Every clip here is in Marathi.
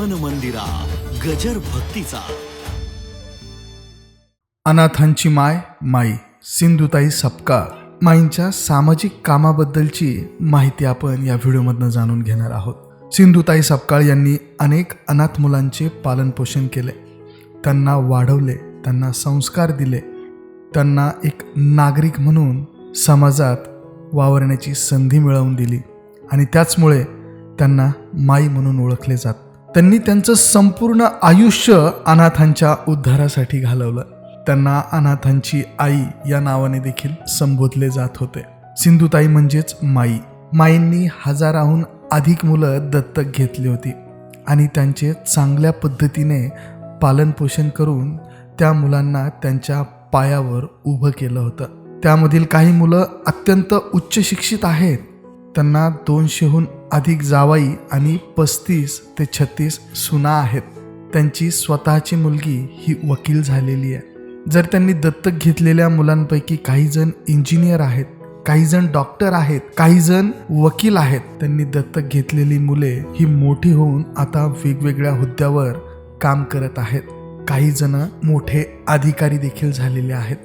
मन मंदिरा गजर भक्तीचा. अनाथांची माय माई सिंधुताई सपकाळ. माईंच्या सामाजिक कामाबद्दलची माहिती आपण या व्हिडिओमधनं जाणून घेणार आहोत. सिंधुताई सपकाळ यांनी अनेक अनाथ मुलांचे पालनपोषण केले. त्यांना वाढवले त्यांना संस्कार दिले. त्यांना एक नागरिक म्हणून समाजात वावरण्याची संधी मिळवून दिली. आणि त्याचमुळे त्यांना माई म्हणून ओळखले जात. त्यांनी त्यांचं संपूर्ण आयुष्य अनाथांच्या उद्धारासाठी घालवलं. त्यांना अनाथांची आई या नावाने देखील संबोधले जात होते. सिंधुताई म्हणजेच माई. माईंनी हजाराहून अधिक मुलं दत्तक घेतली होती आणि त्यांचे चांगल्या पद्धतीने पालनपोषण करून त्या मुलांना त्यांच्या पायावर उभं केलं होतं. त्यामधील काही मुलं अत्यंत उच्च शिक्षित आहेत. त्यांना दोनशेहून अधिक जावाई आणि पस्तीस ते छत्तीस सुना आहेत. त्यांची स्वतःची मुलगी ही वकील झालेली आहे. जर त्यांनी दत्तक घेतलेल्या मुलांपैकी काही जण इंजिनियर आहेत काही जण डॉक्टर आहेत काही जण वकील आहेत त्यांनी दत्तक घेतलेली मुले ही मोठी होऊन आता वेगवेगळ्या हुद्द्यावर काम करत आहेत. काही जण मोठे अधिकारी देखील झालेले आहेत.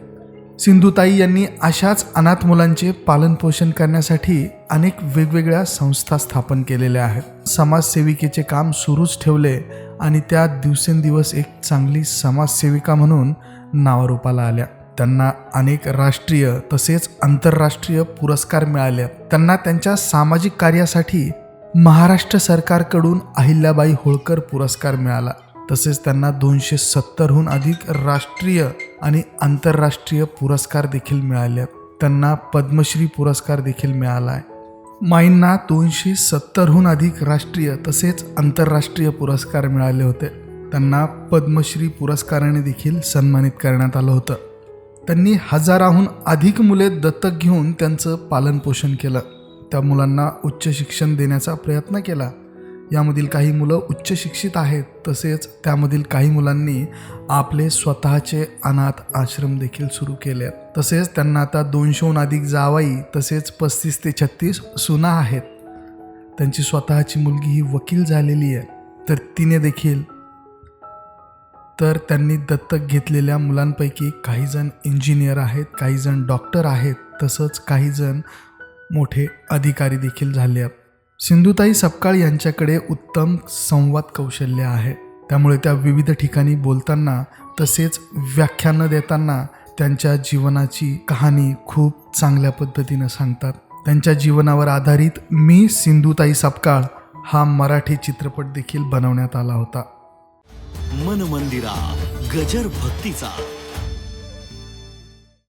सिंधुताई यांनी अशाच अनाथ मुलांचे पालनपोषण करण्यासाठी अनेक वेगवेगळ्या संस्था स्थापन केलेल्या आहेत. समाजसेविकेचे काम सुरूच ठेवले आणि त्या दिवसेंदिवस एक चांगली समाजसेविका म्हणून नावारूपाला आल्या. त्यांना अनेक राष्ट्रीय तसेच आंतरराष्ट्रीय पुरस्कार मिळाले. त्यांना त्यांच्या सामाजिक कार्यासाठी महाराष्ट्र सरकारकडून अहिल्याबाई होळकर पुरस्कार मिळाला. तसेच त्यांना दोनशे सत्तरहून अधिक राष्ट्रीय आणि आंतरराष्ट्रीय पुरस्कार देखील मिळाले. आहेत. त्यांना पद्मश्री पुरस्कार देखील मिळाला आहे माईंना दोनशे सत्तरहून अधिक राष्ट्रीय तसेच आंतरराष्ट्रीय पुरस्कार मिळाले होते. त्यांना पद्मश्री पुरस्काराने देखील सन्मानित करण्यात आलं होतं. त्यांनी हजाराहून अधिक मुले दत्तक घेऊन त्यांचं पालनपोषण केलं. त्या मुलांना उच्च शिक्षण देण्याचा प्रयत्न केला. यामधील काही मुलं उच्च शिक्षित आहेत तसेच त्यामधील काही मुलांनी आपले स्वतःचे अनाथ आश्रम देखील सुरू केले. आहेत तसेच त्यांना आता दोनशेहून अधिक जावाई तसेच पस्तीस ते छत्तीस सुना आहेत. त्यांची स्वतःची मुलगी ही वकील झालेली आहे. तर तिने देखील तर त्यांनी दत्तक घेतलेल्या मुलांपैकी काही जण इंजिनियर आहेत काही जण डॉक्टर आहेत तसंच काही जण मोठे अधिकारी देखील झाले आहेत. सिंधुताई सपकाळ यांच्याकडे उत्तम संवाद कौशल्य आहे. त्यामुळे त्या विविध ठिकाणी बोलताना तसेच व्याख्यानं देताना त्यांच्या जीवनाची कहाणी खूप चांगल्या पद्धतीनं सांगतात. त्यांच्या जीवनावर आधारित मी सिंधुताई सपकाळ हा मराठी चित्रपट देखील बनवण्यात आला होता. मन मंदिरा गजर भक्तीचा.